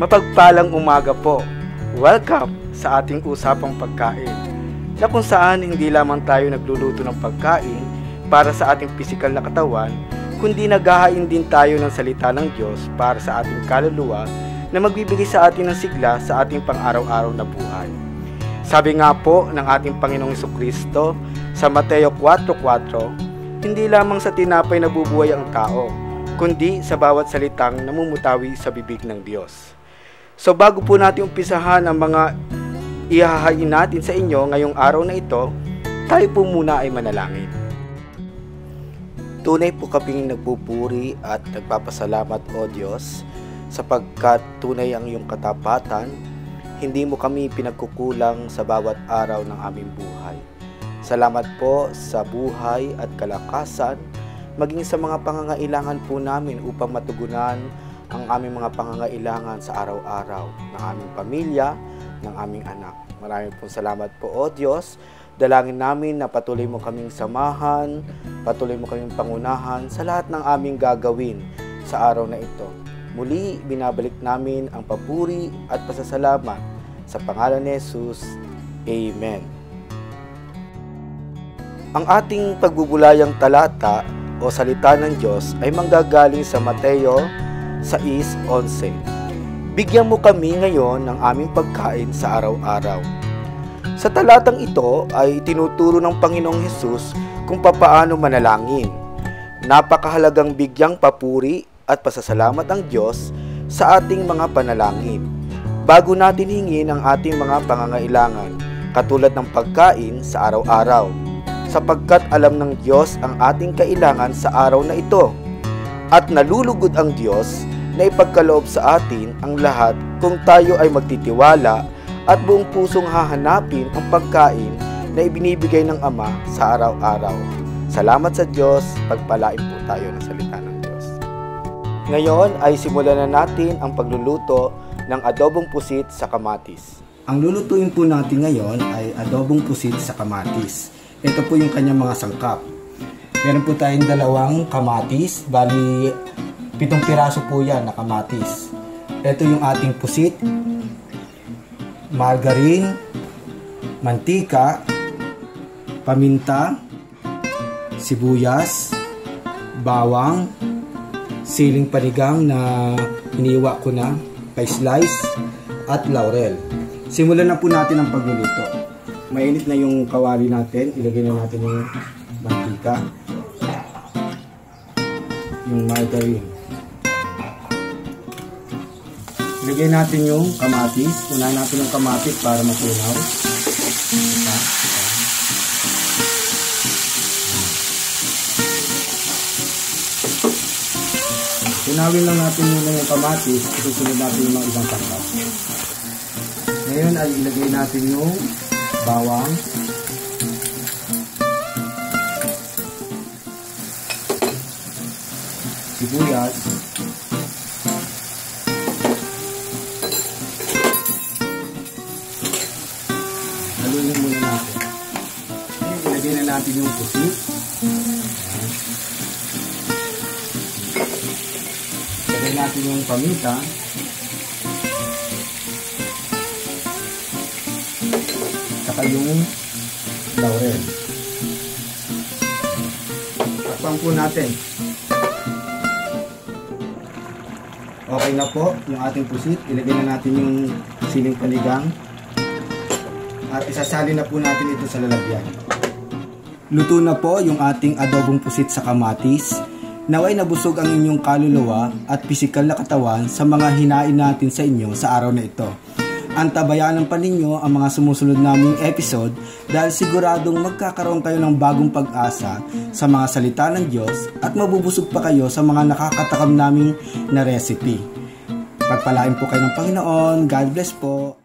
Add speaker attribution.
Speaker 1: Mapagpalang umaga po. Welcome sa ating usapang pagkain. Na kung saan hindi lamang tayo nagluluto ng pagkain para sa ating pisikal na katawan, kundi naghahain din tayo ng salita ng Diyos para sa ating kaluluwa na magbibigay sa atin ng sigla sa ating pang-araw-araw na buhay. Sabi nga po ng ating Panginoong Kristo sa Mateo 4.4, hindi lamang sa tinapay nabubuhay ang tao, kundi sa bawat salitang namumutawi sa bibig ng Diyos. So bago po natin umpisahan ang mga ihahain natin sa inyo ngayong araw na ito, tayo po muna ay manalangin. Tunay po kaming nagpupuri at nagpapasalamat o Diyos sapagkat tunay ang iyong katapatan, hindi mo kami pinagkukulang sa bawat araw ng aming buhay. Salamat po sa buhay at kalakasan, maging sa mga pangangailangan po namin upang matugunan ang aming mga pangangailangan sa araw-araw ng aming pamilya, ng aming anak. Maraming pong salamat po, O Diyos. Dalangin namin na patuloy mo kaming samahan, patuloy mo kaming pangunahan sa lahat ng aming gagawin sa araw na ito. Muli, binabalik namin ang papuri at pasasalamat sa pangalan ni Jesus. Amen. Ang ating pagbubulayang talata o salita ng Diyos ay manggagaling sa Mateo 6.11 Bigyan mo kami ngayon ng aming pagkain sa araw-araw. Sa talatang ito ay tinuturo ng Panginoong Hesus kung papaano manalangin. Napakahalagang bigyang papuri at pasasalamat ang Diyos sa ating mga panalangin. Bago natin hingin ang ating mga pangangailangan, katulad ng pagkain sa araw-araw, sapagkat alam ng Diyos ang ating kailangan sa araw na ito. At nalulugod ang Diyos na ipagkaloob sa atin ang lahat kung tayo ay magtitiwala at buong pusong hahanapin ang pagkain na ibinibigay ng Ama sa araw-araw. Salamat sa Diyos, pagpalain po tayo ng salita ng Diyos. Ngayon ay simulan na natin ang pagluluto ng adobong pusit sa kamatis. Ang lulutuin po natin ngayon ay adobong pusit sa kamatis. Ito po yung kanyang mga sangkap. Meron po tayong dalawang kamatis, bali Pitong piraso po yan na kamatis. Ito yung ating pusit, margarine, mantika, paminta, sibuyas, bawang, siling panigang na iniwa ko na, kay slice, at laurel. Simulan na po natin ang pagluluto. Mainit na yung kawali natin. Ilagay na natin yung mantika. Yung margarine. Ilagay natin yung kamatis. Unahin natin yung kamatis para matunaw. Ito. Tunawin lang natin muna yung kamatis. Susunod natin yung mga ibang sangkap. Ngayon ay ilagay natin yung bawang. Sibuyas. natin yung pusit. Lagay natin yung paminta. Saka yung laurel. Takpan natin. Okay na po yung ating pusit. Ilagay na natin yung siling panigang. At isasali na po natin ito sa lalagyan. Luto na po yung ating adobong pusit sa kamatis. Naway nabusog ang inyong kaluluwa at pisikal na katawan sa mga hinain natin sa inyo sa araw na ito. Antabayanan pa ninyo ang mga sumusunod naming episode dahil siguradong magkakaroon kayo ng bagong pag-asa sa mga salita ng Diyos at mabubusog pa kayo sa mga nakakatakam naming na recipe. Pagpalain po kayo ng Panginoon. God bless po.